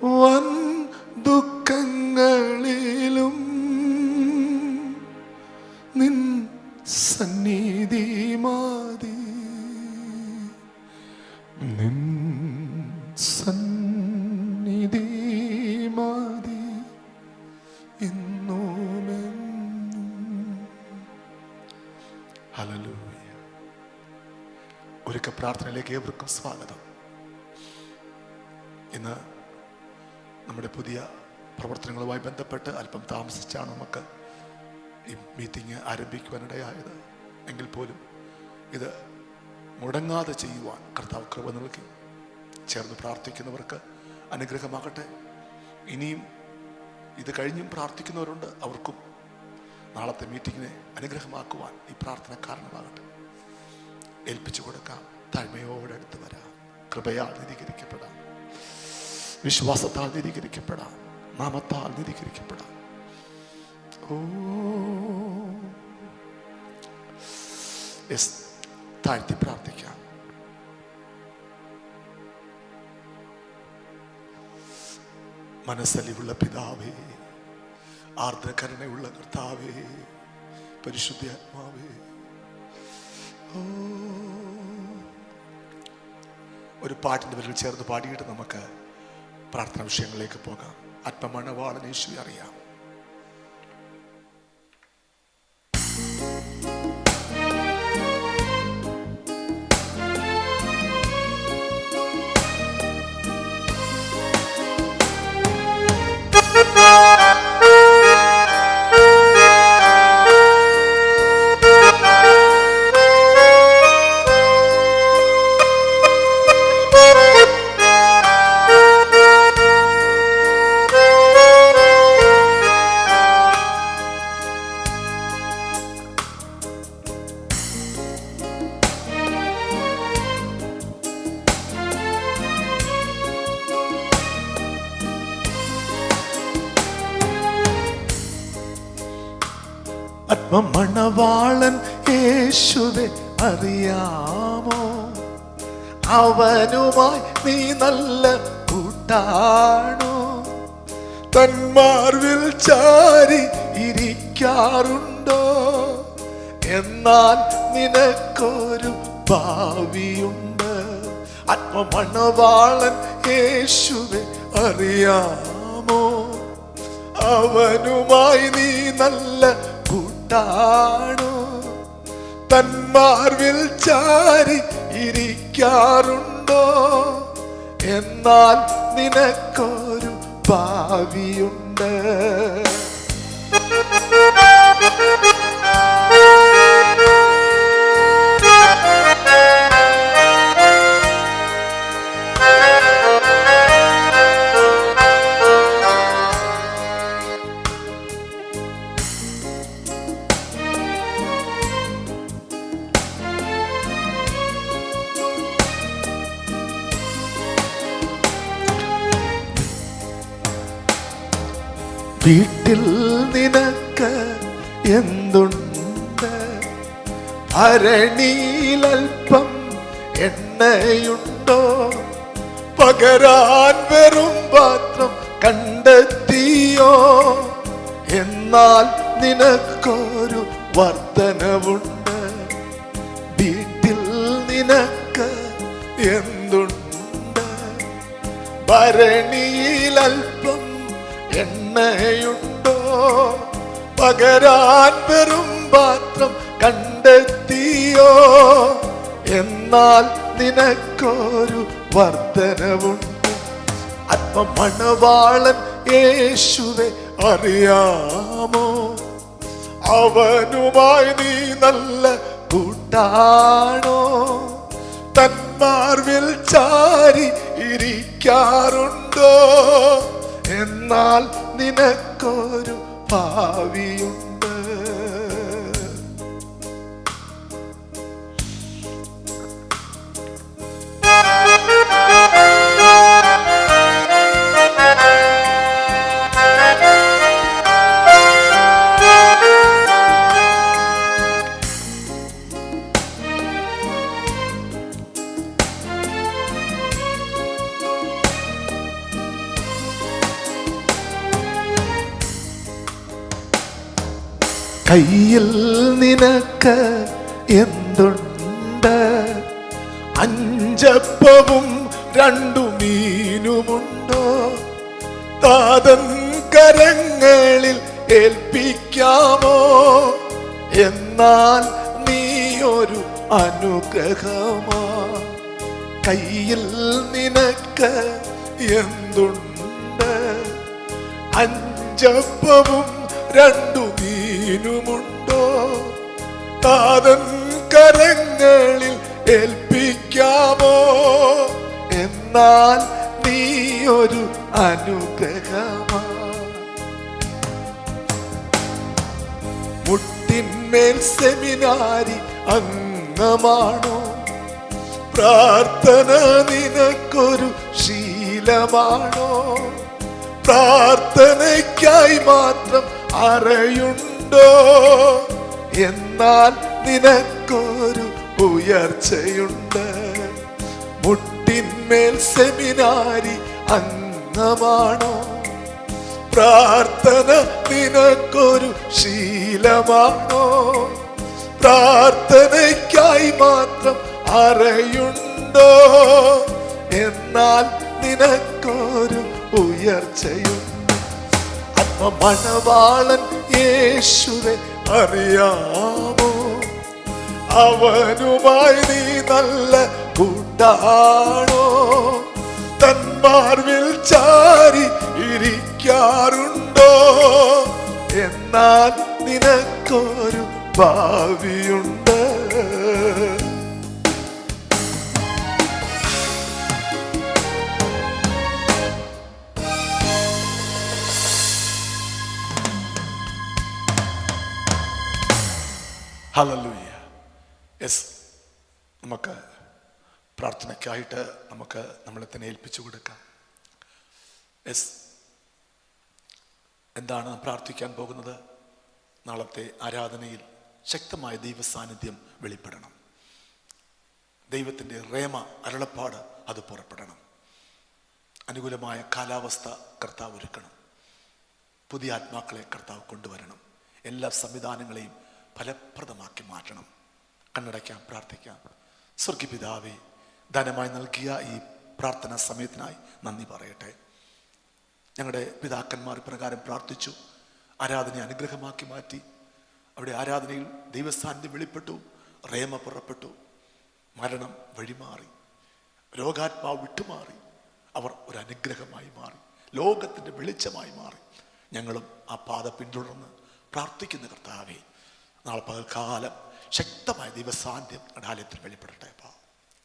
വൻ ദുഃഖങ്ങളിലും നിൻ സന്നിധി മാതി നിൻ സന്നിധി മാതി ഒരുക്ക പ്രാർത്ഥനയിലേക്ക് ഏവർക്കും സ്വാഗതം. ഇന്ന് നമ്മുടെ പുതിയ പ്രവർത്തനങ്ങളുമായി ബന്ധപ്പെട്ട് അല്പം താമസിച്ചാണ് നമുക്ക് ഈ മീറ്റിംഗ് ആരംഭിക്കുവാനിടയായത്. എങ്കിൽ പോലും ഇത് മുടങ്ങാതെ ചെയ്യുവാൻ കർത്താവ് കൃപ നൽകി. ചേർന്ന് പ്രാർത്ഥിക്കുന്നവർക്ക് അനുഗ്രഹമാകട്ടെ. ഇനിയും ഇത് കഴിഞ്ഞും പ്രാർത്ഥിക്കുന്നവരുണ്ട്. അവർക്കും നാളത്തെ മീറ്റിങ്ങിനെ അനുഗ്രഹമാക്കുവാൻ ഈ പ്രാർത്ഥന കാരണമാകട്ടെ. ഏൽപ്പിച്ചു കൊടുക്കാം. താഴ്മയോടെ അടുത്ത് വരാം. കൃപയാൽ നിരീകരിക്കപ്പെടാം വിശ്വാസത്താൽ നിരീകരിക്കപ്പെടാം നാമത്താൽ നിരീകരിക്കപ്പെടാം ഓ. താഴ്ത്തി പ്രാർത്ഥിക്കാം. മനസ്സലിവുള്ള പിതാവേ ആർദ്രകരുണയുള്ള കർത്താവേ പരിശുദ്ധ ആത്മാവേ. ഒരു പാട്ടിന്റെ പേരിൽ ചേർന്ന് പാടിയിട്ട് നമുക്ക് പ്രാർത്ഥന വിഷയങ്ങളിലേക്ക് പോകാം ആത്മമണവാളൻ യേശുവെ അറിയാം. അറിയാമോ അവനുമായി നീ നല്ല കൂട്ടാണോ? തന്മാർവിൽ ചാരി ഇരിക്കാറുണ്ടോ? എന്നാൽ നിനക്കൊരു ഭാവിയുണ്ട്. ആത്മമണവാളൻ യേശുവെ അറിയാമോ? അവനുമായി നീ നല്ല കൂട്ടാണോ? തന്മാർവിൽ ചാരി ഇരിക്കാറുണ്ടോ? എന്നാൽ നിനക്കൊരു ഭാവിയുണ്ട്. വീട്ടിൽ നിനക്ക് എന്തുണ്ട്? ഭരണിയിലൽപ്പം എണ്ണയുണ്ടോ? പകരാൻ വെറും പാത്രം കണ്ടെത്തിയോ? എന്നാൽ നിനക്കൊരു വർധനവുണ്ട് വീട്ടിൽ നിനക്ക് എന്തുണ്ട്? ഭരണിയിലൽപ്പം എണ്ണയുണ്ടോ പകരാൻ വെറും പാത്രം കണ്ടെത്തിയോ? എന്നാൽ നിനക്കൊരു വർധനവുണ്ട് ആത്മമണവാളൻ യേശുവെ അറിയാമോ? അവനുമായി നീ നല്ല കൂട്ടാണോ? തന്മാർവിൽ ചാരി ഇരിക്കാറുണ്ടോ? എന്നാൽ നിനക്കൊരു ഭാവിയുണ്ട് കയ്യിൽ നിനക്ക് എന്തുണ്ട്? അഞ്ചപ്പവും രണ്ടു മീനുമുണ്ടോ? താതൻ കരങ്ങളിൽ ഏൽപ്പിക്കാമോ? എന്നാൽ നീ ഒരു അനുഗ്രഹമാ. കയ്യിൽ നിനക്ക് എന്തുണ്ട്? അഞ്ചപ്പവും രണ്ടു മീനുമുണ്ടോ താതൻ കരങ്ങളിൽ ഏൽപ്പിക്കാമോ? എന്നാൽ നീ ഒരു അനുഗ്രഹമാ മുട്ടിന്മേൽ സെമിനാരി അംഗമാണോ? പ്രാർത്ഥന നിനക്കൊരു ശീലമാണോ? പ്രാർത്ഥനയ്ക്കായി മാത്രം അറയുണ്ടോ എന്നാൽ നിനക്കൊരു ഉയർച്ചയുണ്ട്. മുട്ടിന്മേൽ സെമിനാരി അംഗമാണോ? പ്രാർത്ഥന നിനക്കൊരു ശീലമാണോ? പ്രാർത്ഥനയ്ക്കായി മാത്രം അറയുണ്ടോ? എന്നാൽ നിനക്കൊരു ഉയർച്ചയുണ്ട്. ആത്മമണവാളൻ യേശുവെ അറിയാമോ? അവനുമായി നീ നല്ല കൂട്ടാണോ? തന്മാർവിൽ ചാരി ഇരിക്കാറുണ്ടോ? എന്നാൽ നിനക്കൊരു ഭാവിയുണ്ട്. ഹല്ലേലൂയ എസ് നമുക്ക് പ്രാർത്ഥനയ്ക്കായിട്ട് നമുക്ക് നമ്മളെ തന്നെ ഏൽപ്പിച്ചു കൊടുക്കാം. എസ് എന്താണ് പ്രാർത്ഥിക്കാൻ പോകുന്നത്? നാളത്തെ ആരാധനയിൽ ശക്തമായ ദൈവസാന്നിധ്യം വെളിപ്പെടണം. ദൈവത്തിന്റെ റേമ അരുളപ്പാട് അത് പുറപ്പെടണം. അനുകൂലമായ കാലാവസ്ഥ കർത്താവ് ഒരുക്കണം. പുതിയ ആത്മാക്കളെ കർത്താവ് കൊണ്ടുവരണം. എല്ലാ സംവിധാനങ്ങളെയും ഫലപ്രദമാക്കി മാറ്റണം. കണ്ണടയ്ക്കാം പ്രാർത്ഥിക്കാം. സ്വർഗിപിതാവെ ധനമായി നൽകിയ ഈ പ്രാർത്ഥനാ സമയത്തിനായി നന്ദി പറയട്ടെ. ഞങ്ങളുടെ പിതാക്കന്മാർ പ്രകാരം പ്രാർത്ഥിച്ചു. ആരാധന അനുഗ്രഹമാക്കി മാറ്റി. അവിടെ ആരാധനയിൽ ദൈവസാന്നിധ്യം വെളിപ്പെട്ടു. റേമ പുറപ്പെട്ടു. മരണം വഴിമാറി. രോഗാത്മാവ് വിട്ടുമാറി. അവർ ഒരു അനുഗ്രഹമായി മാറി. ലോകത്തിന്റെ വെളിച്ചമായി മാറി. ഞങ്ങളും ആ പാത പിന്തുടർന്ന് പ്രാർത്ഥിക്കുന്ന കർത്താവെ നാളെ പകൽക്കാലം ശക്തമായ ദൈവസാന്നിധ്യം ഞങ്ങളുടെ ആലയത്തിൽ വെളിപ്പെടട്ടെ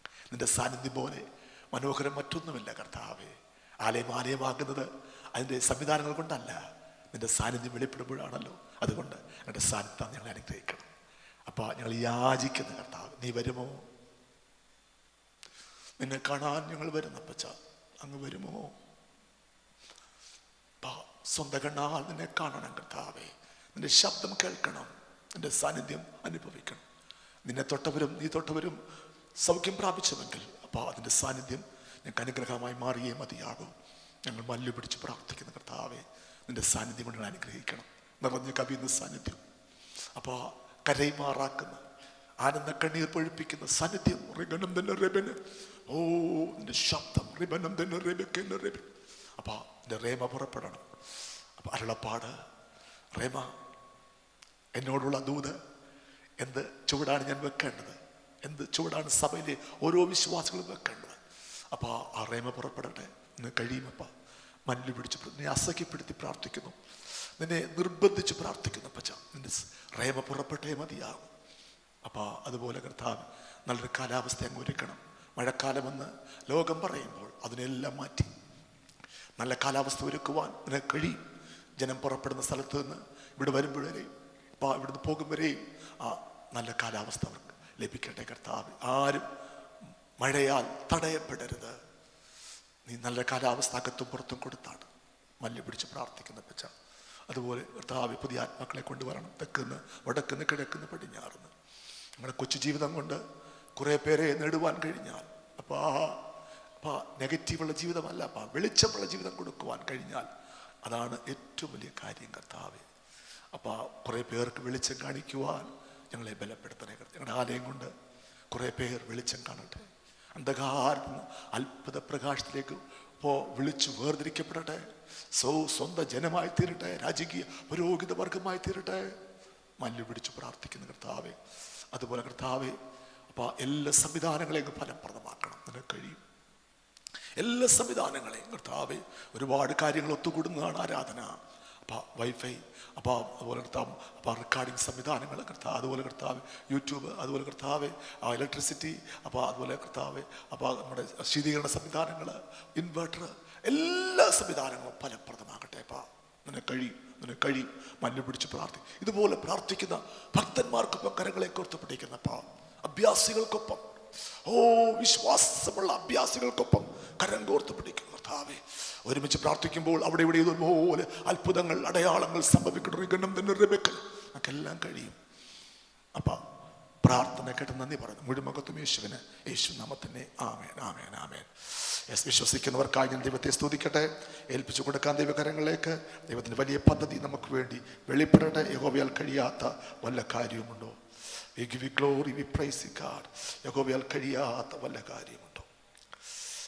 നിന്റെ സാന്നിധ്യം പോലെ മനോഹരം മറ്റൊന്നുമില്ല കർത്താവെ. ആലയം ആലയമാകുന്നത് അതിന്റെ സംവിധാനങ്ങൾ കൊണ്ടല്ല. നിന്റെ സാന്നിധ്യം വെളിപ്പെടുമ്പോഴാണല്ലോ. അതുകൊണ്ട് നിന്റെ സാന്നിധ്യം ഞങ്ങൾ അനുഗ്രഹിക്കണം. അപ്പോൾ ഞങ്ങൾ യാചിക്കുന്ന കർത്താവ് നീ വരുമോ? നിന്നെ കാണാൻ ഞങ്ങൾ വരുന്നപ്പച്ച അങ്ങ് വരുമോ? സ്വന്തം കണ്ണാൽ നിന്നെ കാണണം കർത്താവേ. നിന്റെ ശബ്ദം കേൾക്കണം. നിന്റെ സാന്നിധ്യം അനുഭവിക്കണം. നിന്നെ തൊട്ടവരും നീ തൊട്ടവരും സൗഖ്യം പ്രാപിച്ചുവെങ്കിൽ അപ്പോൾ അതിന്റെ സാന്നിധ്യം ഞങ്ങൾക്ക് അനുഗ്രഹമായി മാറിയേ മതിയാകും. ഞങ്ങൾ മല്ലു പിടിച്ച് പ്രാർത്ഥിക്കുന്ന കർത്താവെ നിന്റെ സാന്നിധ്യം കൊണ്ട് അനുഗ്രഹിക്കണം. നിറഞ്ഞ കവിയുന്ന സാന്നിധ്യം. അപ്പോൾ കരയുമാറാക്കുന്ന ആനന്ദ കണ്ണീർ പൊഴിപ്പിക്കുന്ന സാന്നിധ്യം. റിബനം തന്നെ റിബന് ഓ നിന്റെ ശബ്ദം റിബനം തന്നെ റിബിക്കുന്ന റിബൻ. അപ്പോൾ എന്റെ റേമ പുറപ്പെടണം. അപ്പോൾ അരുളപ്പാട്. റേമ എന്നോടുള്ള ദൂത് എന്ത് ചുവടാണ് ഞാൻ വെക്കേണ്ടത്? എന്ത് ചുവടാണ് സഭയിലെ ഓരോ വിശ്വാസികളും വെക്കേണ്ടത്? അപ്പോൾ ആ റേമ പുറപ്പെടട്ടെ. ഇന്ന് കഴിയുമപ്പ മല്ല് പിടിച്ച് നിന്നെ അസഖ്യപ്പെടുത്തി പ്രാർത്ഥിക്കുന്നു. നിന്നെ നിർബന്ധിച്ച് പ്രാർത്ഥിക്കുന്നു പച്ച നിന്റെ റേമ പുറപ്പെട്ടേ മതിയാകും. അപ്പോൾ അതുപോലെ കർത്താവ് നല്ലൊരു കാലാവസ്ഥ അങ്ങ് ഒരുക്കണം. മഴക്കാലമെന്ന് ലോകം പറയുമ്പോൾ അതിനെല്ലാം മാറ്റി. നല്ല കാലാവസ്ഥ ഒരുക്കുവാൻ നിനക്ക് കഴിയും. ജനം പുറപ്പെടുന്ന സ്ഥലത്ത് നിന്ന് ഇവിടെ വരുമ്പോഴേയും ഇപ്പോൾ ഇവിടുന്ന് പോകുമ്പോഴേയും ആ നല്ല കാലാവസ്ഥ അവർക്ക് ലഭിക്കട്ടെ കർത്താവ്. ആരും മഴയാൽ തടയപ്പെടരുത്. നീ നല്ല കാലാവസ്ഥ അകത്തും പുറത്തും കൊടുത്താണ്. മല്ലി പിടിച്ച് പ്രാർത്ഥിക്കുന്ന പച്ച. അതുപോലെ കർത്താവ് പുതിയ ആത്മാക്കളെ കൊണ്ടുവരണം. തെക്കുന്ന് വടക്കുന്ന് കിഴക്കുന്ന് പടിഞ്ഞാറുന്ന്. നമ്മുടെ കൊച്ചു ജീവിതം കൊണ്ട് കുറേ പേരെ നേടുവാൻ കഴിഞ്ഞാൽ അപ്പോൾ ആ അപ്പോൾ നെഗറ്റീവുള്ള ജീവിതമല്ല അപ്പം വെളിച്ചമുള്ള ജീവിതം കൊടുക്കുവാൻ കഴിഞ്ഞാൽ അതാണ് ഏറ്റവും വലിയ കാര്യം കർത്താവ്. അപ്പോൾ കുറേ പേർക്ക് വെളിച്ചം കാണിക്കുവാൻ ഞങ്ങളെ ബലപ്പെടുത്തണേ. ഞങ്ങളുടെ ആലയം കൊണ്ട് കുറേ പേർ വെളിച്ചം കാണട്ടെ. അന്ധകാരം അത്ഭുത പ്രകാശത്തിലേക്ക് പോ വിളിച്ചു വേർതിരിക്കപ്പെടട്ടെ. സോ സ്വന്തം ജനമായി തീരട്ടെ. രാജകീയ പുരോഹിത വർഗമായി തീരട്ടെ. മല്ലു പിടിച്ച് പ്രാർത്ഥിക്കുന്ന കർത്താവേ. അതുപോലെ കർത്താവേ അപ്പോൾ എല്ലാ സംവിധാനങ്ങളെയും ഫലപ്രദമാക്കണം. നിനക്ക് കഴിയും. എല്ലാ സംവിധാനങ്ങളെയും കർത്താവേ ഒരുപാട് കാര്യങ്ങൾ ഒത്തുകൂടുന്നതാണ് ആരാധന. അപ്പോൾ വൈഫൈ അപ്പോൾ അതുപോലെ കർത്താവ് അപ്പോൾ റെക്കോർഡിംഗ് സംവിധാനങ്ങൾ കർത്താവ് അതുപോലെ കർത്താവ് യൂട്യൂബ് അതുപോലെ കർത്താവ് ഇലക്ട്രിസിറ്റി അപ്പോൾ അതുപോലെ കർത്താവ് അപ്പോൾ നമ്മുടെ ശീതീകരണ സംവിധാനങ്ങൾ ഇൻവെർട്ടർ എല്ലാ സംവിധാനങ്ങളും ഫലപ്രദമാകട്ടെ അപ്പോൾ നിന്നെ കഴിയും നിന്നെ കഴിയും മഞ്ഞു പിടിച്ച് പ്രാർത്ഥി. ഇതുപോലെ പ്രാർത്ഥിക്കുന്ന ഭക്തന്മാർക്കൊപ്പം കരങ്ങളെ കോർത്ത് പിടിക്കുന്ന പാ അഭ്യാസികൾക്കൊപ്പം ഓ വിശ്വാസമുള്ള അഭ്യാസികൾക്കൊപ്പം കരം കോർത്ത് പിടിക്കും കർത്താവേ ഒരുമിച്ച് പ്രാർത്ഥിക്കുമ്പോൾ അവിടെ ഇവിടെ ഇതുപോലെ അത്ഭുതങ്ങൾ അടയാളങ്ങൾ സംഭവിക്കണം ഗണം തന്നെ റബെക്കൽ. നമുക്കെല്ലാം കഴിയും. അപ്പൊ പ്രാർത്ഥന കേട്ട് നന്ദി പറഞ്ഞു മുഴുമുഖത്തും യേശുവിന് യേശു നാമത്തിനെ ആമേൻ ആമേൻ ആമേൻ. യെസ് വിശ്വസിക്കുന്നവർക്കായി ഞാൻ ദൈവത്തെ സ്തുതിക്കട്ടെ. ഏൽപ്പിച്ചു കൊടുക്കാൻ ദൈവകരങ്ങളിലേക്ക്. ദൈവത്തിന് വലിയ പദ്ധതി നമുക്ക് വേണ്ടി വെളിപ്പെടട്ടെ. യഹോവയാൽ കഴിയാത്ത വല്ല കാര്യവുമുണ്ടോ? We give glory we praise God യഹോവയാൽ കഴിയാത്ത വല്ല കാര്യമുണ്ടോ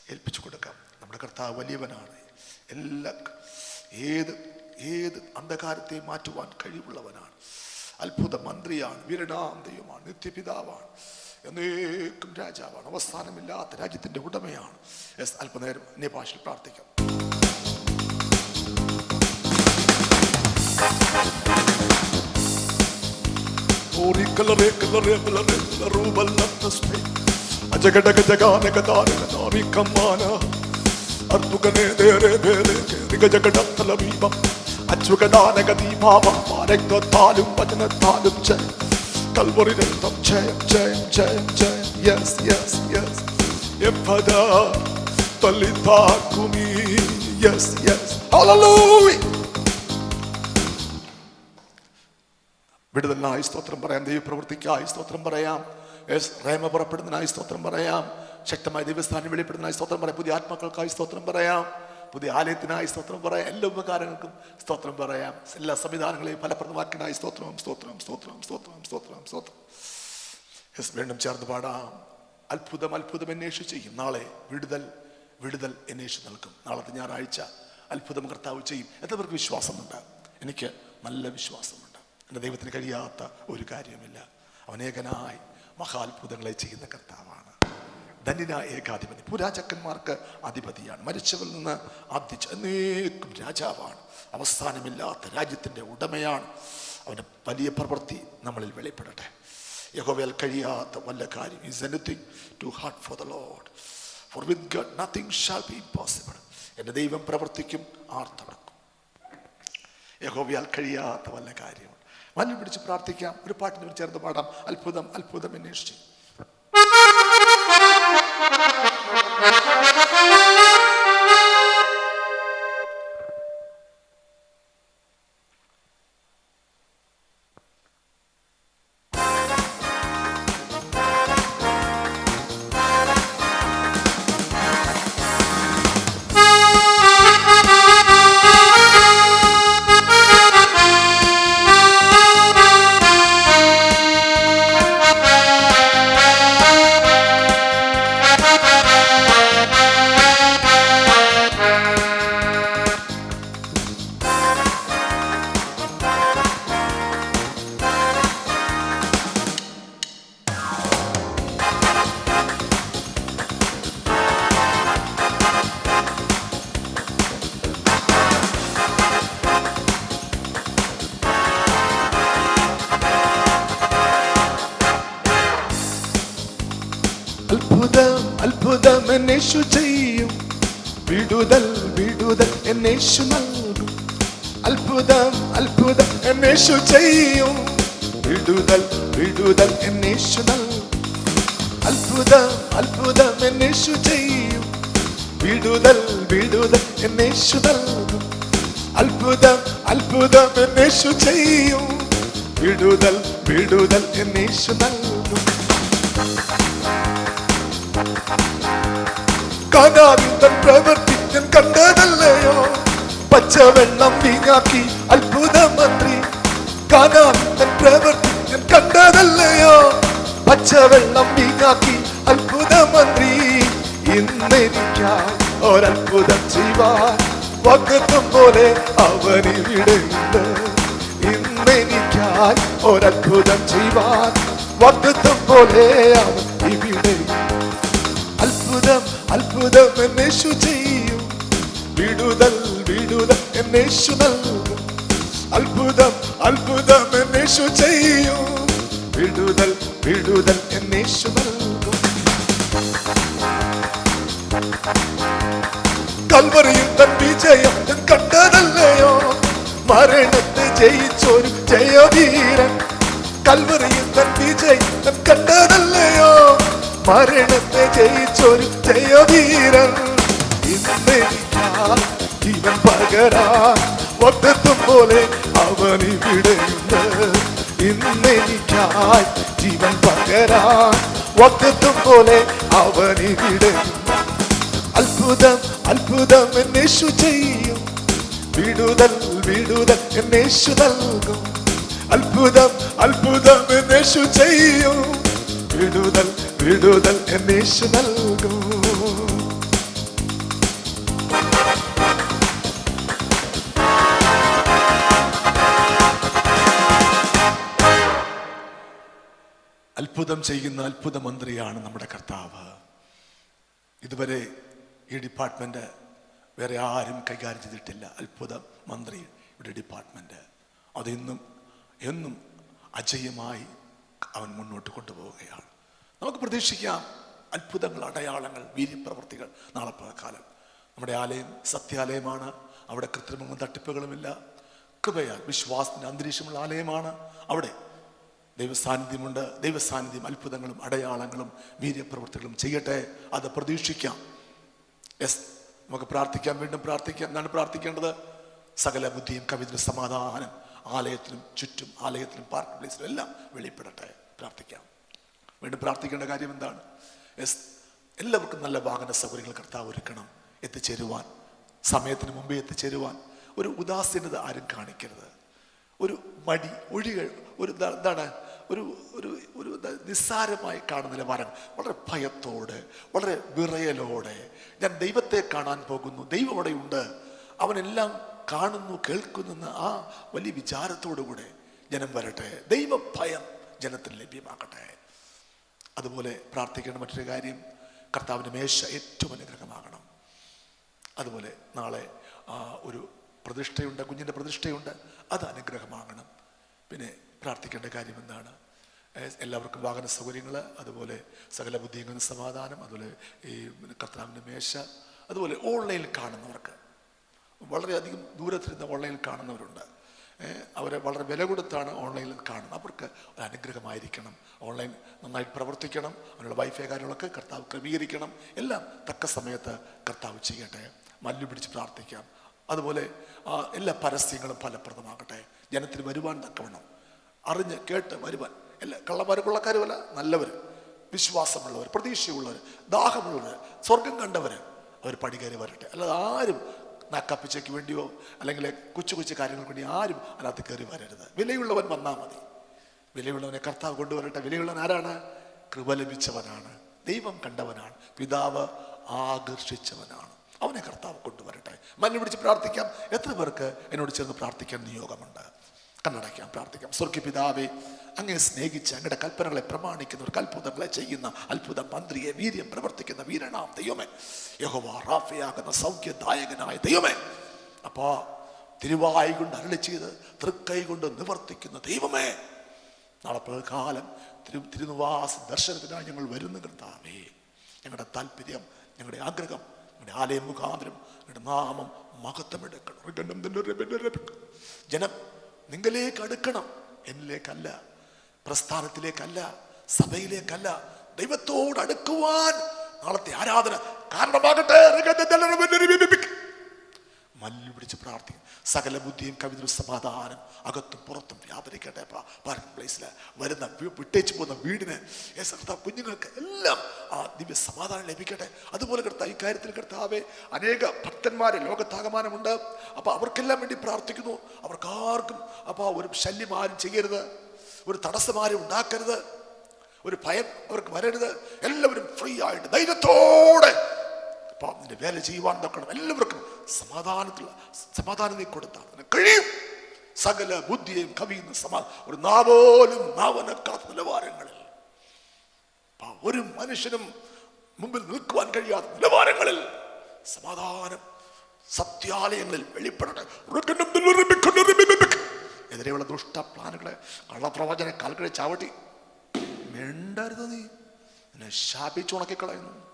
ഏൽപ്പിച്ചു കൊടുക്കാം. നമ്മുടെ കർത്താവ് വലിയവനാണ് എല്ലാ ഏത് ഏത് അന്ധകാരത്തെ മാറ്റുവാൻ കഴിവുള്ളവനാണ് അത്ഭുത മന്ത്രിയാണ് വിരടാന്തയുമാണ് നിത്യപിതാവാണ് എന്നേക്കും രാജാവാണ് അവസാനമില്ലാത്ത രാജ്യത്തിന്റെ ഉടമയാണ് എസ് അല്പനേരം അന്യഭാഷയിൽ പ്രാർത്ഥിക്കാം ൂപല്ലേ kalare kalare kalare talum vajana talum jay Kalvari rentam jayam jayam jayam jayam Yes yes yes Epada talita kumi Yes yes Hallelujah വിടുതലിനായി സ്തോത്രം പറയാം ദൈവപ്രവൃത്തിക്കായി സ്തോത്രം പറയാം യെസ് റേമ പുറപ്പെടുന്നതിനായി സ്തോത്രം പറയാം ശക്തമായ ദൈവസ്ഥാനം വെളിപ്പെടുന്നതിനായി സ്തോത്രം പറയാം. പുതിയ ആത്മാക്കൾക്കായി സ്തോത്രം പറയാം. പുതിയ ആലയത്തിനായി സ്തോത്രം പറയാം. എല്ലാ ഉപകാരങ്ങൾക്കും സ്തോത്രം പറയാം. എല്ലാ സംവിധാനങ്ങളെയും ഫലപ്രദമാക്കിനായി സ്തോത്രം സ്തോത്രം സ്തോത്രം സ്തോത്രം സ്തോത്രം സ്തോത്രം. യെസ് വീണ്ടും ചേർന്ന് പാടാം. അത്ഭുതം അത്ഭുതം അന്വേഷിച്ച് ചെയ്യും. നാളെ വിടുതൽ വിടുതൽ അന്വേഷിച്ച് നൽകും നാളത്തെ ഞായറാഴ്ച അത്ഭുതം കർത്താവ് ചെയ്യും. എത്ര പേർക്ക് വിശ്വാസമുണ്ട്. എനിക്ക് നല്ല വിശ്വാസമുണ്ട്. എന്റെ ദൈവത്തിന് കഴിയാത്ത ഒരു കാര്യമില്ല അവനേകനായി മഹാത്ഭുതങ്ങളെ ചെയ്യുന്ന കർത്താവാണ്. ധന്യനായ ഏകാധിപതി. പുരാചക്കന്മാർക്ക് അധിപതിയാണ്. മരിച്ചവരിൽ നിന്ന് ആദ്യിച്ച അനേകം രാജാവാണ്. അവസാനമില്ലാത്ത രാജ്യത്തിന്റെ ഉടമയാണ്. അവന്റെ വലിയ പ്രവൃത്തി നമ്മളിൽ വെളിപ്പെടട്ടെ. യഹോവയാൽ കഴിയാത്ത വല്ല കാര്യം is anything too hard for the Lord for with God nothing shall be impossible എന്റെ ദൈവം പ്രവർത്തിക്കും ആർത്തടക്കും യഹോവയാൽ കഴിയാത്ത വല്ല കാര്യമുണ്ട് മഞ്ഞു പിടിച്ച് പ്രാർത്ഥിക്കാം. ഒരു പാട്ടിന് ചേർന്ന് പാടാം. അത്ഭുതം അത്ഭുതം അന്വേഷിച്ച്. അത്ഭുതം എന്നേശു ചെയ്യും. വിടുതൽ വിടുതൽ എന്നേശു നൽകും. അത്ഭുതം അത്ഭുതം എന്നേശു ചെയ്യും. വിടുതൽ വിടുതൽ എന്നേശു നൽകും. അത്ഭുതം അത്ഭുതം എന്നേശു ചെയ്യും. വിടുതൽ വിടുതൽ എന്നേശു നൽകും. അത്ഭുതം അത്ഭുതം എന്നേശു ചെയ്യും. വിടുതൽ വിടുതൽ എന്നേശു നൽകും. കാണാതിൽ തൻ പ്രവൃത്തി ഞാൻ കണ്ടതല്ലയോ പച്ചവെള്ളം വീങ്ങാക്കി അത്ഭുത മന്ത്രി കാനാവിന്റെ പ്രവൃത്തി ഞാൻ കണ്ടതല്ലയോ പച്ചവെള്ളം വീഞ്ഞാക്കി അത്ഭുത മന്ത്രി ഇന്നെനിക്കായി ഒരത്ഭുതം ചെയ്യുവാൻ വക്കത്തും പോലെ അവനിവിടെയുണ്ട്. ഇന്നെനിക്കായി ഒരത്ഭുതം ചെയ്യുവാൻ വക്കത്തും പോലെ അവൻ ഇവിടെയുണ്ട് അത്ഭുതം അത്ഭുതം എന്നേശു ചെയ്യും. വിടുതൽ വിടുതൽ എന്നേശു നൽകും. അത്ഭുതം അത്ഭുതം എന്നേശു ചെയ്യും. വിടുതൽ വിടുതൽ എന്നേശു നൽകും. കൽവറിയിൽ തൻ വിജയം ഞാൻ കണ്ടതല്ലയോ? മരണത്തെ ജയിച്ചൊരു ജയവീരൻ. കൽവറിയിൽ തൻ വിജയം ഞാൻ കണ്ടതല്ലയോ? മരണത്തെ ജയിച്ചൊരു ജയവീരൻ. ഇന്നെനിക്കാ ജീവൻ പകരാ വക്കത്തും പോലെ അവൻ ഇവിടെയുണ്ട്. ഇന്നെനിക്കായി ജീവൻ പകരാ വക്കത്തും പോലെ അവൻ ഇവിടെയുണ്ട്. അത്ഭുതം അത്ഭുതം എന്നേശു ചെയ്യും. വിടുതൽ വിടുതൽ എന്നേശു നൽകും. അത്ഭുതം അത്ഭുതം എന്നേശു ചെയ്യും. വിടുതൽ വിടുതൽ എന്നേശു നൽകും. അത്ഭുതം ചെയ്യുന്ന അത്ഭുത മന്ത്രിയാണ് നമ്മുടെ കർത്താവ്. ഇതുവരെ ഈ ഡിപ്പാർട്ട്മെന്റ് വേറെ ആരും കൈകാര്യം ചെയ്തിട്ടില്ല. അത്ഭുത മന്ത്രി ഇവിടെ ഡിപ്പാർട്ട്മെന്റ്. അതെന്നും എന്നും അജയമായി അവൻ മുന്നോട്ട് കൊണ്ടുപോവുകയാണ്. നമുക്ക് പ്രതീക്ഷിക്കാം അത്ഭുതങ്ങൾ അടയാളങ്ങൾ വീര്യപ്രവർത്തികൾ നാളെ കാലം നമ്മുടെ ആലയം സത്യാലയമാണ്. അവിടെ കൃത്രിമങ്ങളും തട്ടിപ്പുകളുമില്ല. കൃപയാൽ വിശ്വാസത്തിന്റെ അന്തരീക്ഷമുള്ള ആലയമാണ്. അവിടെ ദൈവസാന്നിധ്യമുണ്ട്. ദൈവസാന്നിധ്യം അത്ഭുതങ്ങളും അടയാളങ്ങളും വീര്യപ്രവൃത്തികളും ചെയ്യട്ടെ. അത് പ്രതീക്ഷിക്കാം. യെസ് നമുക്ക് പ്രാർത്ഥിക്കാം വീണ്ടും പ്രാർത്ഥിക്കാം. എന്താണ് പ്രാർത്ഥിക്കേണ്ടത്? സകല ബുദ്ധിയും കവിതയും സമാധാനം ആലയത്തിനും ചുറ്റും ആലയത്തിനും പാർക്ക് പ്ലേസിലും എല്ലാം വെളിപ്പെടട്ടെ. പ്രാർത്ഥിക്കാം. വീണ്ടും പ്രാർത്ഥിക്കേണ്ട കാര്യം എന്താണ്? എസ് എല്ലാവർക്കും നല്ല വാഹന സൗകര്യങ്ങൾ കർത്താവ് ഒരുക്കണം. എത്തിച്ചേരുവാൻ സമയത്തിന് മുമ്പേ എത്തിച്ചേരുവാൻ. ഒരു ഉദാസീനത ആരും കാണിക്കരുത്. ഒരു മടി ഒഴികൾ ഒരു എന്താണ്? ഒരു ഒരു ഒരു നിസ്സാരമായി കാണുന്ന നിലവാരം. വളരെ ഭയത്തോടെ വളരെ വിറയലോടെ. ഞാൻ ദൈവത്തെ കാണാൻ പോകുന്നു. ദൈവം അവിടെയുണ്ട്. അവനെല്ലാം കാണുന്നു കേൾക്കുന്നു എന്ന ആ വലിയ വിചാരത്തോടു കൂടെ ജനം വരട്ടെ. ദൈവഭയം ജനത്തിന് ലഭ്യമാക്കട്ടെ അതുപോലെ പ്രാർത്ഥിക്കേണ്ട മറ്റൊരു കാര്യം കർത്താവിന്റെ മേശ ഏറ്റവും അനുഗ്രഹമാകണം. അതുപോലെ നാളെ ഒരു പ്രതിഷ്ഠയുണ്ട് കുഞ്ഞിന്റെ പ്രതിഷ്ഠയുണ്ട് അത് അനുഗ്രഹമാകണം. പിന്നെ പ്രാർത്ഥിക്കേണ്ട കാര്യം എന്താണ്? എല്ലാവർക്കും വാഹന സൗകര്യങ്ങൾ അതുപോലെ സകല ബുദ്ധിയും സമാധാനം അതുപോലെ ഈ കർത്താവിന്റെ മേശ അതുപോലെ ഓൺലൈനിൽ കാണുന്നവർക്ക്. വളരെയധികം ദൂരത്തിരുന്ന് ഓൺലൈനിൽ കാണുന്നവരുണ്ട്. അവരെ വളരെ വില കൊടുത്താണ് ഓൺലൈനിൽ കാണുന്നത്. അവർക്ക് ഒരു അനുഗ്രഹമായിരിക്കണം ഓൺലൈൻ നന്നായി പ്രവർത്തിക്കണം. അവരുടെ വൈഫൈ കാര്യങ്ങളൊക്കെ കർത്താവ് ക്രമീകരിക്കണം. എല്ലാം തക്ക സമയത്ത് കർത്താവ് ചെയ്യട്ടെ. മല്ലു പിടിച്ച് പ്രാർത്ഥിക്കാം. അതുപോലെ എല്ലാ പരസ്യങ്ങളും ഫലപ്രദമാകട്ടെ. ജനത്തിന് വരുവാൻ തക്കവണ്ണം. അറിഞ്ഞ് കേട്ട് വരുവാൻ. എല്ലാ കള്ളന്മാരും കൊള്ളക്കാരുമല്ല നല്ലവർ വിശ്വാസമുള്ളവർ പ്രതീക്ഷയുള്ളവർ ദാഹമുള്ളവർ സ്വർഗം കണ്ടവർ അവർ പടികയറി വരട്ടെ. അല്ലാതെ ആരും നക്കപ്പിച്ചയ്ക്ക് വേണ്ടിയോ അല്ലെങ്കിൽ കൊച്ചു കൊച്ചു കാര്യങ്ങൾക്ക് വേണ്ടി ആരും അതിനകത്ത് കയറി വരരുത്. വിലയുള്ളവൻ വന്നാൽ മതി. വിലയുള്ളവനെ കർത്താവ് കൊണ്ടുവരട്ടെ. വിലയുള്ളവൻ ആരാണ്? കൃപ ലഭിച്ചവനാണ്. ദൈവം കണ്ടവനാണ്. പിതാവ് ആകർഷിച്ചവനാണ്. അവനെ കർത്താവ് കൊണ്ടുവരട്ടെ. മഞ്ഞ പിടിച്ച് പ്രാർത്ഥിക്കാം. എത്ര പേർക്ക് എന്നോട് ചേർന്ന് പ്രാർത്ഥിക്കാൻ നിയോഗമുണ്ട്? കണ്ണടയ്ക്കാം പ്രാർത്ഥിക്കാം. സ്വർഗീയ പിതാവേ അങ്ങേ സ്നേഹിച്ച് അങ്ങയുടെ കൽപ്പനകളെ പ്രമാണിക്കുന്നവർ അത്ഭുതങ്ങളെ ചെയ്യുന്ന അത്ഭുത മന്ത്രിയെ വീര്യം പ്രവർത്തിക്കുന്ന വീരനാം ദൈവമേ. യഹോവ റാഫയാകുന്ന സൗഖ്യദായകനായ ദൈവമേ. അപ്പാ തിരുവായി കൊണ്ട് അരളി ചെയ്ത് തൃക്കൈ കൊണ്ട് നിവർത്തിക്കുന്ന ദൈവമേ. നാളെ കാലം തിരു തിരുനിവാസ ദർശനത്തിനായി ഞങ്ങൾ വരുന്ന കർത്താവേ. ഞങ്ങളുടെ താല്പര്യം ഞങ്ങളുടെ ആഗ്രഹം ഞങ്ങളുടെ ആലയം മുഖാന്തരം ഞങ്ങളുടെ നാമം മഹത്വമെടുക്കണം ജനം നിങ്ങളിലേക്ക് അടുക്കണം. എന്നിലേക്കല്ല പ്രസ്ഥാനത്തിലേക്കല്ല സഭയിലേക്കല്ല ദൈവത്തോട് അടുക്കുവാൻ നാളത്തെ ആരാധന കാരണമാകട്ടെ. മല്ലു പിടിച്ച് പ്രാർത്ഥിക്കും. സകല ബുദ്ധിയും കവിതയും സമാധാനം അകത്തും പുറത്തും വ്യാപരിക്കട്ടെ പാർക്കിംഗ് പ്ലേസിൽ വരുന്ന വിട്ടേച്ച് പോകുന്ന വീടിന് കുഞ്ഞുങ്ങൾക്ക് എല്ലാം ആ ദിവ്യ സമാധാനം ലഭിക്കട്ടെ. അതുപോലെ കർത്താവ് ഇക്കാര്യത്തിൽ കർത്താവെ അനേക ഭക്തന്മാരെ ലോകത്താകമാനമുണ്ട്. അപ്പോൾ അവർക്കെല്ലാം വേണ്ടി പ്രാർത്ഥിക്കുന്നു. അവർക്കാർക്കും അപ്പോൾ ഒരു ശല്യം ആരും ചെയ്യരുത്. ഒരു തടസ്സം ആരും ഉണ്ടാക്കരുത്. ഒരു ഭയം അവർക്ക് വരരുത്. എല്ലാവരും ഫ്രീ ആയിട്ട് ധൈര്യത്തോടെ അപ്പം നിന്റെ വേല ചെയ്യുവാൻ നോക്കണം. എല്ലാവർക്കും സമാധാനത്തിലുള്ള സമാധാനം നീ കൊടുത്താൽ കഴിയും. സകല ബുദ്ധിയെയും കവിയുന്ന സമാ ഒരു നാവോലും നാവനക്കാത്ത നിലവാരങ്ങളിൽ. ഒരു മനുഷ്യനും മുമ്പിൽ നിൽക്കുവാൻ കഴിയാത്ത നിലവാരങ്ങളിൽ സമാധാനം സത്യാലയങ്ങളിൽ വെളിപ്പെടട്ടെ. എതിരെയുള്ള ദുഷ്ട പ്ലാനുകളെ കള്ളപ്രവചന കാൽക്കളെ ചാവട്ടി. മിണ്ടരുത് നീ. എന്നെ ശാപിച്ചു ഉണക്കിക്കളയുന്നു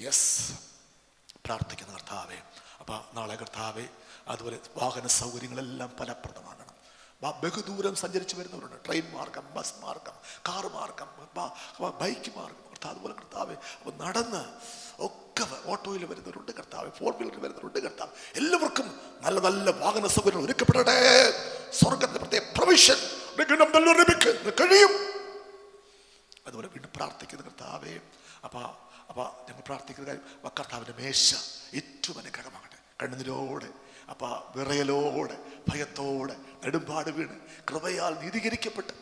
യെസ്. പ്രാർത്ഥിക്കുന്ന കർത്താവെ അപ്പോൾ നാളെ കർത്താവെ അതുപോലെ വാഹന സൗകര്യങ്ങളെല്ലാം ഫലപ്രദമാകണം. ബഹുദൂരം സഞ്ചരിച്ചു വരുന്നവരുണ്ട്. ട്രെയിൻ മാർഗം ബസ് മാർഗം കാർ മാർഗം ബൈക്ക് മാർഗം. കർത്താവ് അതുപോലെ കർത്താവ് അപ്പോൾ നടന്ന് ഒക്കെ ഓട്ടോയിൽ വരുന്നവരുണ്ട് കർത്താവ് ഫോർ വീലറിൽ വരുന്നവരുണ്ട് കർത്താവ്. എല്ലാവർക്കും നല്ല നല്ല വാഹന സൗകര്യങ്ങൾ ഒരുക്കപ്പെടട്ടെ. സ്വർഗത്തിന്റെ പ്രത്യേക പ്രവിഷൻ കഴിയും. അതുപോലെ വീണ്ടും പ്രാർത്ഥിക്കുന്ന കർത്താവേ അപ്പാ അപ്പാ ഞങ്ങൾ പ്രാർത്ഥിക്കുന്ന കാര്യം വക്കർത്താവിന്റെ കർത്താവിന്റെ മേശ ഏറ്റവും അനുഗ്രഹമാകട്ടെ. കണ്ണുനീരോടെ അപ്പോൾ വിറയലോടെ ഭയത്തോടെ നെടുമ്പാട് വീണ് കൃപയാൽ നീതീകരിക്കപ്പെട്ട്.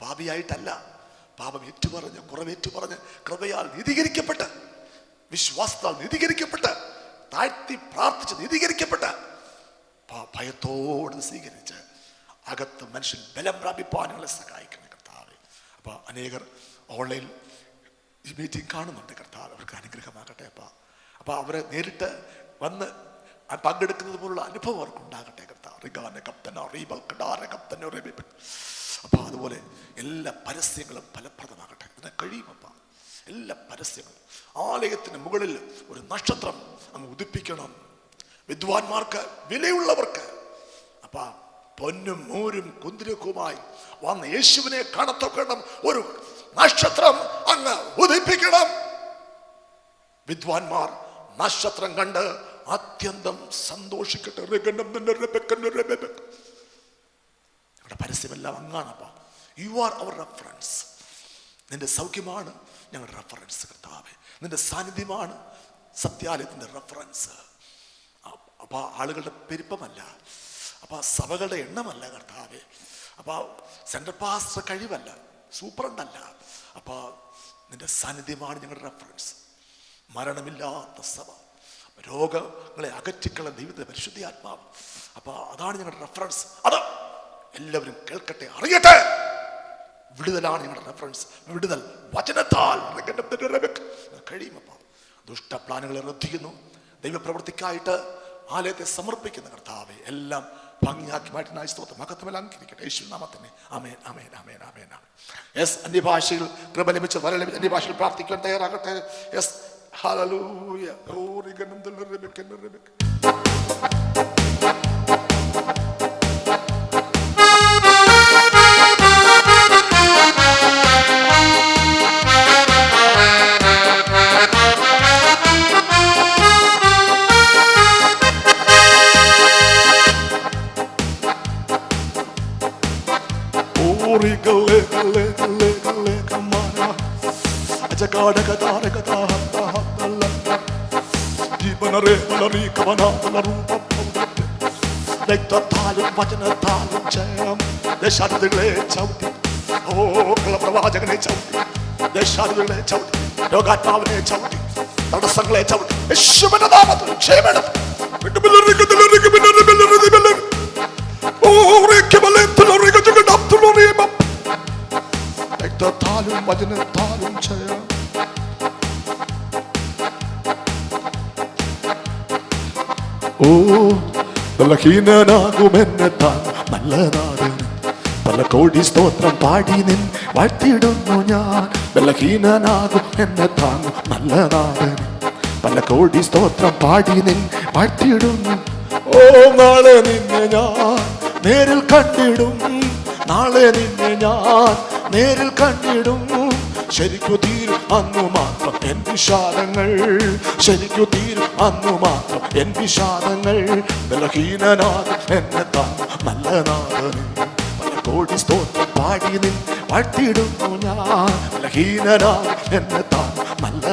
പാപിയായിട്ടല്ല പാപം ഏറ്റുപറഞ്ഞ് കുറവേറ്റു പറഞ്ഞ് കൃപയാൽ നീതീകരിക്കപ്പെട്ട് വിശ്വാസത്താൽ നീതീകരിക്കപ്പെട്ട് താഴ്ത്തി പ്രാർത്ഥിച്ച് നീതീകരിക്കപ്പെട്ട് ഭയത്തോട് സ്വീകരിച്ച് അകത്ത് മനുഷ്യൻ ബലം പ്രാപിപ്പാനുള്ള സഹായിക്കുന്ന കർത്താവ്. അപ്പോൾ അനേകർ ഓൺലൈൻ ഈ മീറ്റിംഗ് കാണുന്നുണ്ട്. കർത്താവ് അവർക്ക് അനുഗ്രഹമാകട്ടെ അപ്പ. അപ്പോൾ അവരെ നേരിട്ട് വന്ന് പങ്കെടുക്കുന്നത് പോലുള്ള അനുഭവം അവർക്ക് ഉണ്ടാകട്ടെ കർത്താവ് റീബൽ കടാര അപ്പോൾ അതുപോലെ എല്ലാ പരസ്യങ്ങളും ഫലപ്രദമാകട്ടെ. ഇതിനെ കഴിയുമപ്പ എല്ലാ പരസ്യങ്ങളും. ആലയത്തിന് മുകളിൽ ഒരു നക്ഷത്രം അങ്ങ് ഉദിപ്പിക്കണം. വിദ്വാൻമാർക്ക് വിലയുള്ളവർക്ക്. അപ്പ പൊന്നും മൂരും കുന്തിരക്കുമായി വന്ന യേശുവിനെ കാണത്തക്കണം ഒരു നക്ഷത്രം അങ്ങ് ഉദിപ്പിക്കണം. വിദ്വാൻമാർ നക്ഷത്രം കണ്ട് അത്യന്തം സന്തോഷിക്കട്ടെ. അവരുടെ പരസ്യമെല്ലാം അങ്ങാണപ്പ യു ആർ അവർ റെഫറൻസ് നിന്റെ സൗഖ്യമാണ് ഞങ്ങളുടെ റെഫറൻസ് കർത്താവ്. നിന്റെ സാന്നിധ്യമാണ് സത്യാലയത്തിന്റെ റെഫറൻസ് അപ്പൊ ആളുകളുടെ പെരുപ്പമല്ല. അപ്പൊ സഭകളുടെ എണ്ണമല്ല കർത്താവ്. അപ്പൊ സെൻട്രൽ പാസ്റ്റർ കഴിവല്ല സൂപ്രണ്ടല്ല അപ്പൊ നിന്റെ സാന്നിധ്യമാണ് ഞങ്ങളുടെ റെഫറൻസ് മരണമില്ലാത്ത സഭ. രോഗങ്ങളെ അകറ്റിക്കള ദൈവത്തെ പരിശുദ്ധി ആത്മാവ് അപ്പൊ അതാണ് ഞങ്ങളുടെ റെഫറൻസ് അത് എല്ലാവരും കേൾക്കട്ടെ അറിയട്ടെ. വിടുതലാണ് ഞങ്ങളുടെ റെഫറൻസ് വിടുതൽ വചനത്താൽ കഴിയുമപ്പ ദുഷ്ട പ്ലാനുകളെ റദ്ദിക്കുന്നു ദൈവപ്രവൃത്തിക്കായിട്ട് ആലയത്തെ സമർപ്പിക്കുന്ന കർത്താവെ എല്ലാം ഭംഗിയാക്കി മാറ്റുന്ന സ്തോത്രം. മഹത്വമെല്ലാം അംഗീകരിക്കട്ടെ യേശു നാമത്തിന്. അമേൻ അമേൻ അമേൻ അമേൻ യെസ് അന്യഭാഷയിൽ കൃപ ലഭിച്ച് വര ലഭിച്ച് അന്യഭാഷയിൽ പ്രാർത്ഥിക്കാൻ തയ്യാറാകട്ടെ. യെസ് ഹല്ലേലൂയ ഓ ഭജന താലും ചയ ഓ ബലഹീനനാകുമെന്നെ താൻ. നല്ല പല കോടി സ്തോത്രം പാടി നിൻ വാഴ്ത്തിയിടുന്നു ഞാൻ. ബലഹീനനാകും എന്നെ താങ്ങും നല്ല നാടിന് പല കോടി സ്തോത്രം പാടി നിൻ വാഴ്ത്തിയിടുന്നു. ഓ നാളെ നിന്നെ ഞാൻ നേരിൽ കണ്ടിടും. നാളെ നിന്നെ ഞാൻ നേരിൽ കണ്ടിടും. ശരിക്കു തീരും അന്നു മാത്രം എൻ വിഷാദങ്ങൾ. ശരിക്കു തീരും അന്നു മാത്രം എൻ വിഷാദങ്ങൾ. ബലഹീനനാഥൻ എന്നെ താൻ നല്ല കോടി സ്തോത്രം പാടി നിൻ വാഴ്ത്തിയിടുന്നു ഞാൻ. ബലഹീനനാഥൻ എന്നെ താൻ നല്ല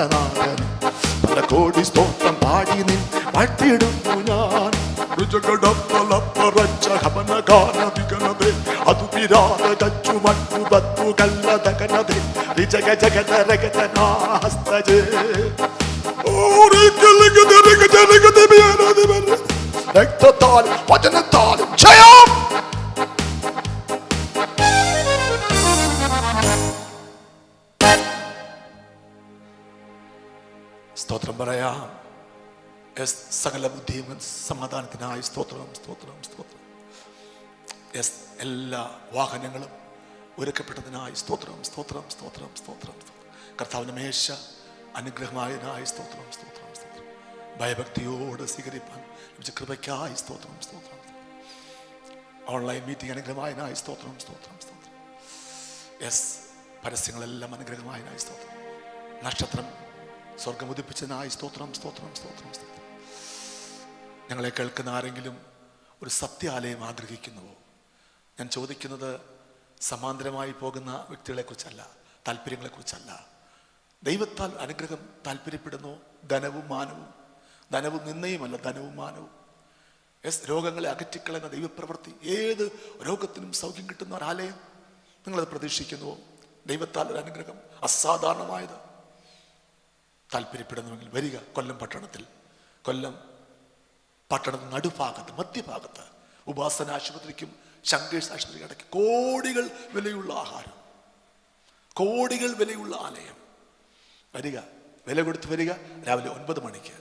പല കോടി സ്തോത്രം പാടി നിൻ വാഴ്ത്തിയിടുന്നു ഞാൻ. ಅದು ವಿರಾದ ಗಚ್ಚು ಮಟ್ಟು ಬತ್ತು ಕಲ್ಲದ ಕನದೆ ರಿಜಗ ಜಗದ ರಗತನ ಹಸ್ತಜೆ രക്തത്താലും വചനത്താലും ജയം സ്തോത്രം പറയാം യെസ് സകല ബുദ്ധിയും സമാധാനത്തിനായി സ്തോത്രം സ്തോത്രം സ്തോത്രം യെസ് എല്ലാ വാഹനങ്ങളും ഒരുക്കപ്പെട്ടതിനായി സ്തോത്രം സ്തോത്രം സ്തോത്രം സ്തോത്രം കർത്താവിന്റെ മേശ അനുഗ്രഹമായതിനായി സ്തോത്രം സ്തോത്രം സ്തോത്രം ഭയഭക്തിയോട് സ്വീകരിപ്പാൻ കൃപയ്ക്കായി സ്തോത്രം സ്തോത്രം ഓൺലൈൻ മീറ്റിംഗ് അനുഗ്രഹമായതിനായി സ്തോത്രം സ്തോത്രം സ്തോത്രം യെസ് പരസ്യങ്ങളെല്ലാം അനുഗ്രഹമായതിനായി സ്തോത്രം നക്ഷത്രം സ്വർഗം ഉദിപ്പിച്ചതിനായി സ്തോത്രം സ്തോത്രം സ്തോത്രം സ്തോത്രം ഞങ്ങളെ കേൾക്കുന്ന ആരെങ്കിലും ഒരു സത്യാലയം ആഗ്രഹിക്കുന്നുവോ? ഞാൻ ചോദിക്കുന്നത് സമാന്തരമായി പോകുന്ന വ്യക്തികളെക്കുറിച്ചല്ല താല്പര്യങ്ങളെക്കുറിച്ചല്ല. ദൈവത്താൽ അനുഗ്രഹം താല്പര്യപ്പെടുന്നു ധനവും മാനവും. ധനവും നിന്നയുമല്ല ധനവും മാനവും. എസ് രോഗങ്ങളെ അകറ്റിക്കളയുന്ന ദൈവപ്രവൃത്തി ഏത് രോഗത്തിനും സൗഖ്യം കിട്ടുന്ന ഒരാലയം നിങ്ങളത് പ്രതീക്ഷിക്കുന്നുവോ? ദൈവത്താൽ ഒരു അനുഗ്രഹം അസാധാരണമായത്. താല്പര്യപ്പെടുന്നുവെങ്കിൽ വരിക കൊല്ലം പട്ടണത്തിൽ. കൊല്ലം പട്ടണത്തിന് നടുഭാഗത്ത് മധ്യഭാഗത്ത് ഉപാസന ആശുപത്രിക്കും ശങ്കേഴ്സ് ആശുപത്രി ഇടയ്ക്ക് കോടികൾ വിലയുള്ള ആഹാരം കോടികൾ വിലയുള്ള ആലയം. വരിക വില കൊടുത്ത് വരിക രാവിലെ ഒൻപത് മണിക്ക്.